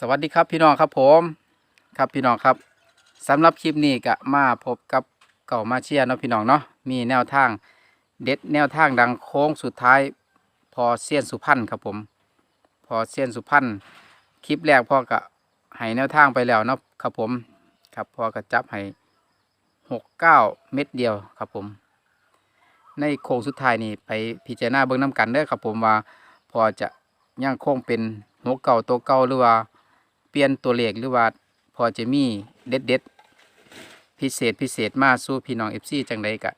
สวัสดีครับพี่น้องครับผมครับพี่น้องครับสำหรับคลิปนี้ก็มาพบกับเก่ามาเชียร์เนาะพี่น้องเนาะมีแนวทางเด็ดแนวทางดังโค้งสุดท้าย พอเซียนสุพรรณครับผม พอเซียนสุพรรณคลิปแรกพ่อก็ให้แนวทางไปแล้วเนาะครับผมครับพ่อก็จับให้หกเก้าเม็ดเดียวครับผม ในโค้งสุดท้ายนี่ไปพิจารณาเบื้องน้ำกันเด้อครับผมว่าพอจะยังโค้งเป็นหัวเก่าตัวเก่าหรือว่า เปลี่ยนตัวเลขหรือว่าพอจะมีเด็ดเด็ดพิเศษพิเศษมาสู้พี่น้องเอฟซีจังใดกะ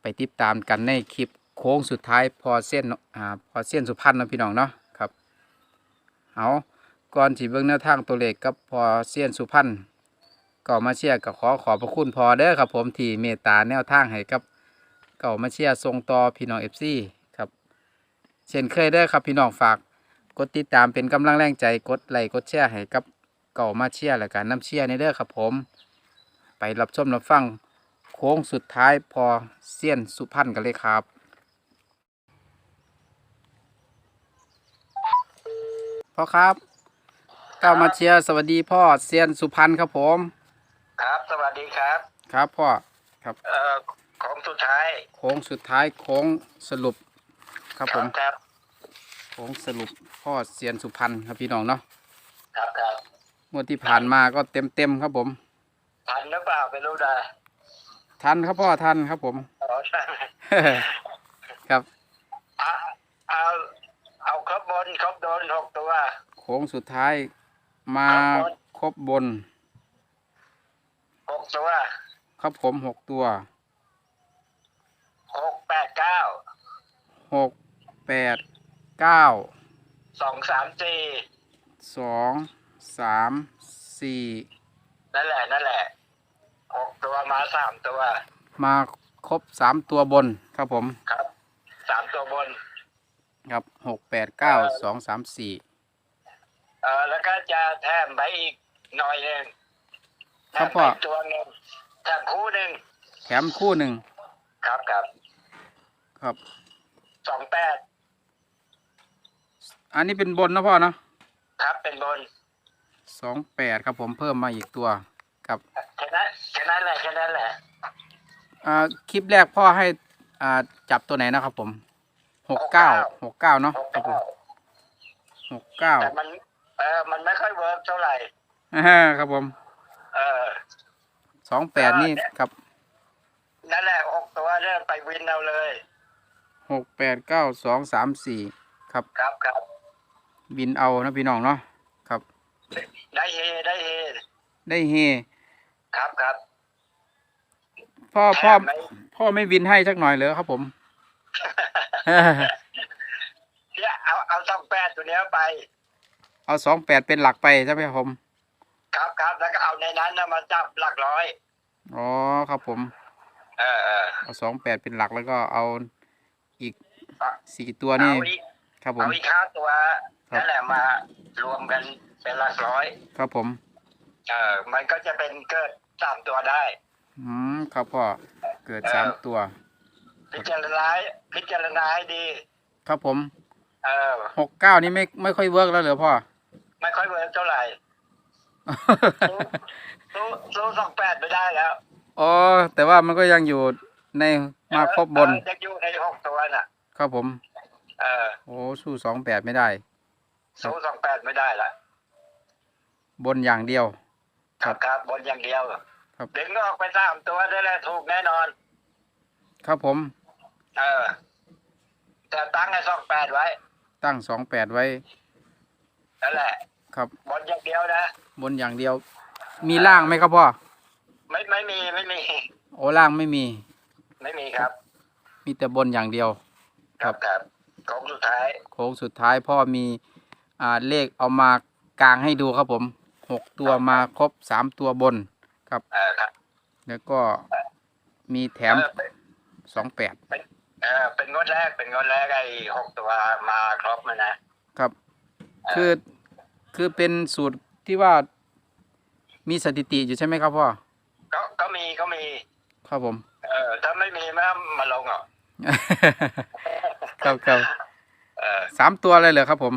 ไปติดตามกันในคลิปโค้งสุดท้ายพอเส้นอ่าพอเส้นสุพรรณนะพี่น้องเนาะครับเอาก่อนที่เบิ่งแนวทางตัวเลขกับพอเส้นสุพรรณก็มาเชียร์ก็ขอขอบพระคุณพอเด้อครับผมที่เมตตาแนวทางให้กับเก่ามาเชียร์ส่งต่อพี่น้องเอฟซีครับเช่นเคยเด้ครับพี่น้องฝาก กดติดตามเป็นกำลังแรงใจกดไลค์กดแชร์ให้กับเก่ามาเชียร์และการน้ำเชียร์ในเด้อครับผม ไปรับชมรับฟังโค้งสุดท้ายพอเซียนสุพรรณกันเลยครับพ่อครับเก้ามาเชียร์สวัสดีพ่อเซียนสุพรรณครับผม ครับ สวัสดีครับ ครับพ่อครับเอ่อของสุดท้ายโค้งสุดท้ายโค้งสรุป ครับผมครับ โค้งสรุปพ่อเซียนสุพรรณครับพี่น้องเนาะครับครับงวดที่ผ่านมาก็เต็มเต็มๆครับผม ทันหรือเปล่าไม่รู้นะทันครับพ่อทันครับผม อ๋อใช่ครับเอาเอาเอาครบบนครบโดนหกตัว โค้งสุดท้ายมาครับผมครบบนหกตัวครับผมหกตัวหกแปดเก้าหกแปด เก้าสองสามสี่สองสามสี่นั่นแหละนั่นแหละหกตัวมาสามตัว มาครบสามตัวบนครับผมครับสามตัวบน ครับหกแปดเก้าสองสามสี่เอ่อแล้วก็จะแถมไปอีกหน่อยหนึ่งแถครับมพ่อ ไปตัวหนึ่งแถมคู่หนึ่งแถมคู่หนึ่งครับครับครับสองแปด อันนี้เป็นบนนะพ่อเนาะครับเป็นบนสองแปดครับผมเพิ่มมาอีกตัวครับแค่นั้นแค่นั้นแหละแค่นั้นแหละอ่าคลิปแรกพ่อให้อ่าจับตัวไหนนะครับผมหกเก้าหกเก้าเนาะหกครับผมเก้าหกเก้าแต่มันเออมันไม่ค่อยเวิร์กเท่าไหร่อ่าครับผมเออสองแปดนี่ครับนั่นแหละหกตัวเนี่ยไปวินเอาเลยหกแปดเก้าสองสามสี่ครับครับครับ บินเอานะพี่น้องเนาะครับ ได้เฮได้เฮได้เฮครับครับพ่อพ่อแถมไหมพ่อไม่บินให้สักหน่อยเลยครับผมเนี่ยเอาเอาสองแปดตัวเนี้ยไป เอาสองแปดเป็นหลักไปใช่ไหมครับผม ครับครับแล้วก็เอาในนั้นนะมาจับหลักร้อยอ๋อครับผม เออเออเอาสองแปดเป็นหลักแล้วก็เอาอีกอะสี่ตัวนี่เอาอีกครับผมเอาอีกห้าตัวครับ นั่นแหละมารวมกันเป็นหลักร้อย ครับผม เออมันก็จะเป็นเกิดสามตัวได้ อืมครับพ่อเกิดสามตัว พิจารณาพิจารณาให้ดี ครับผม เออหกเก้านี่ไม่ไม่ค่อยเวิร์กแล้วเหรอพ่อ ไม่ค่อยเวิร์กเท่าไหร่สู้สู้สองแปดไม่ได้แล้วอ๋อแต่ว่ามันก็ยังอยู่ในมาครบบนเออจะอยู่ในหกตัวน่ะ ครับผม เออโอ้สู้สองแปดไม่ได้ สู้สองแปดไม่ได้ละบนอย่างเดียวคครัรับบครับบนอย่างเดียวครับดึงออกไปสามตัวได้แล้วถูกแน่นอน ครับผม เออแต่ตั้งให้สองแปดไว้ ตั้งสองแปดไว้นั่นแหละ ครับบนอย่างเดียวนะบนอย่างเดียว มีล่างไหมครับพ่อไม่ไม่มีไม่มี โอ้ล่างไม่มี ไม่มีครับ มีแต่บนอย่างเดียว ครับครับของสุดท้ายโค้งสุดท้ายพ่อมีอ่า เลขเอามากลางให้ดูครับผมหกตัวมาครบสามตัวบนครับ เออครับแล้วก็มีแถมเออเป็นสองแปดเออเป็นงวดแรกเป็นงวดแรกไอ้หกตัวมาครบมันนะครับ คือคือเป็นสูตรที่ว่ามีสถิติอยู่ใช่ไหมครับพ่อก็ก็มีก็มี ครับผม เออถ้าไม่มีไม่มาลงหรอกครับครับเออสามตัวเลยเหรอครับผม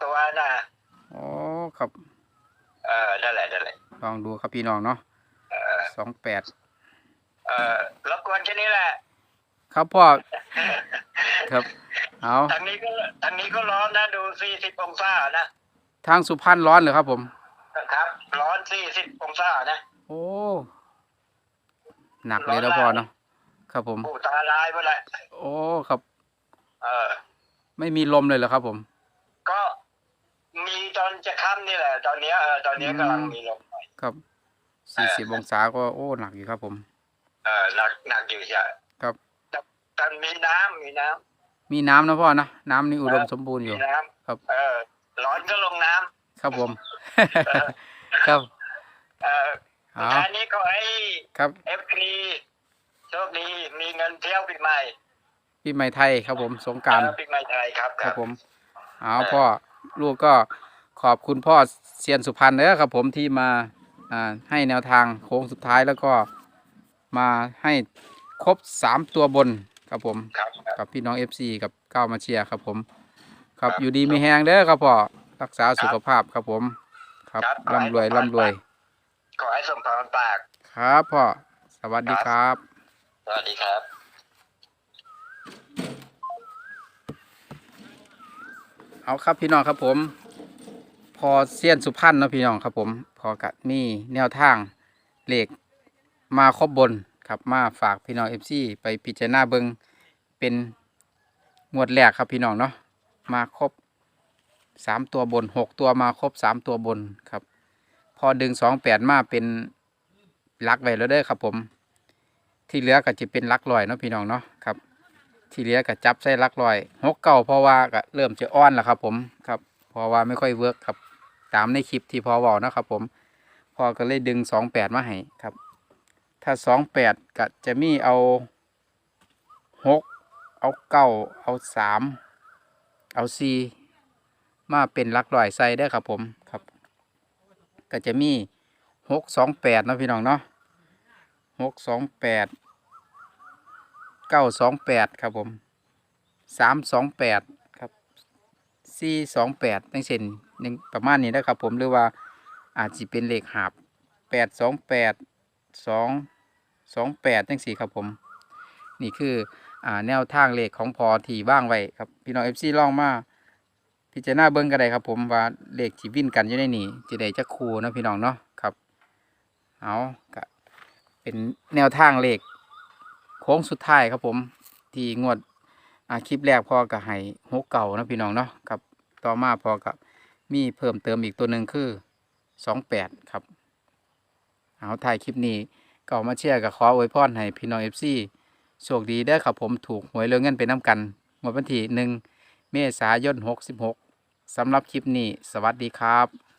สามตัวในหกตัวน่ะครับ เออนั่นแหละนั่นแหละลองดูครับพี่น้องเนาะเออสองแปดเออรบกวนแค่นี้แหละ ครับพ่อ ครับ เอาทางนี้ก็ทางนี้ก็ร้อนนะดูสี่สิบองศานะ ทางสุพรรณร้อนเหรอครับผม ครับ ร้อนสี่สิบองศานะ โอ้ หนักเลยแล้วพ่อเนาะ ครับผมผู้ตาลายไปเลยโอ้ ครับ เออ ไม่มีลมเลยเหรอครับผมก็มีตอ นจะค่ำนี่แหละ ตอนเนี้ยเออตอนเนี้ยกำลังมีลมหน่อยครับสี่สิบองศาก็โอ้หนักอยู่ครับ ผม เออหนักหนักอยู่ใช่ครับแต่แต่มีน้ำมีน้ำมีน้ำนะพ่อนะน้ำนี่อุดมสมบูรณ์อมียู่ น้ำครับ เออ ร้อนก็ลงน้ำครับผม ครับเออเอาท้ายนี้ก็ให้ครับ เอฟพีโชคดีมีเงินเที่ยวปีใหม่ปีใหม่ไทยครับผมสงกรารเออปีใหม่ไทยครับ ครับผมเอาพ่อลูกก็ ขอบคุณพ่อเซียนสุพรรณเด้อครับผมที่มาอ่าให้แนวทางโค้งสุดท้ายแล้วก็มาให้ครบสามตัวบนครับผมครับครับกับพี่น้อง FC กับก้าวมาเชียร์ครับผมครับครับอยู่ดีมีแหงเด้อครับพ่อรักษาสุขภาพครับผม ครับครับร่ำรวยขอให้ร่ำรวย ขอให้สมพรปาก ครับพ่อสวัสดีครับ สวัสดีครับเอาครับพี่น้องครับผม พอเซียนสุพรรณเนาะพี่น้องครับผมพอกะมีแนวทางเหล็กมาครบบนครับมาฝากพี่น้อง FC ไปพิจารณาเบิงเป็นงวดแรกครับพี่น้องเนาะมาครบสามตัวบนหกตัวมาครบสามตัวบนครับ พอดึงสองแปดมาเป็นลักไว้แล้วเด้อครับผม ที่เหลือก็จะเป็นลักลอยเนาะพี่น้องเนาะครับ ที่เหลือก็จับใส่ลักลอยหกเก่าเพราะว่าก็เริ่มจะอ้อนแล้วครับผมครับเพราะว่าไม่ค่อยเวิร์กครับ ตามในคลิปที่พอบอกนะครับผมพอก็เลยดึงสองแปดมาให้ครับ ถ้าสองแปดก็จะมีเอาหกเอาเก้าเอาสามเอาสี่มาเป็นลักลอยใส่ได้ครับผมครับ ก็จะมีหกสองแปดนะพี่น้องเนาะหกสองแปดเก้าสองแปดครับผมสามสองแปดครับสี่สองแปดตั้งเช่น หนึ่งประมาณนี้นะครับผมหรือว่าอาจจะเป็นเลขหาบแปดสองแปดสองสองแปดตั้งสี่ครับผม นี่คืออ่าแนวทางเลขของพอที่ว่างไว้ครับพี่น้องเอฟซีลองมาพิจารณาเบิ้งก็ได้ครับผมว่าเลขที่วิ่นกันอยู่ในนี่จะได้จะคูนะพี่น้องเนาะครับเอาก็เป็นแนวทางเลขโค้งสุดท้ายครับผมที่งวดอาคลิปแรกพอกับให้หกเก่านะพี่น้องเนาะครับต่อมาพอกับ มีเพิ่มเติมอีกตัวหนึ่งคือสองแปดครับ เอาถ่ายคลิปนี้ก็มาเชียร์กับขออวยพรให้พี่น้องเอฟซีโชคดีได้ครับผมถูกหวยเรื่องเงินไปน้ำกันหมดวันที่หนึ่งเมษายน66สำหรับคลิปนี้ สวัสดีครับ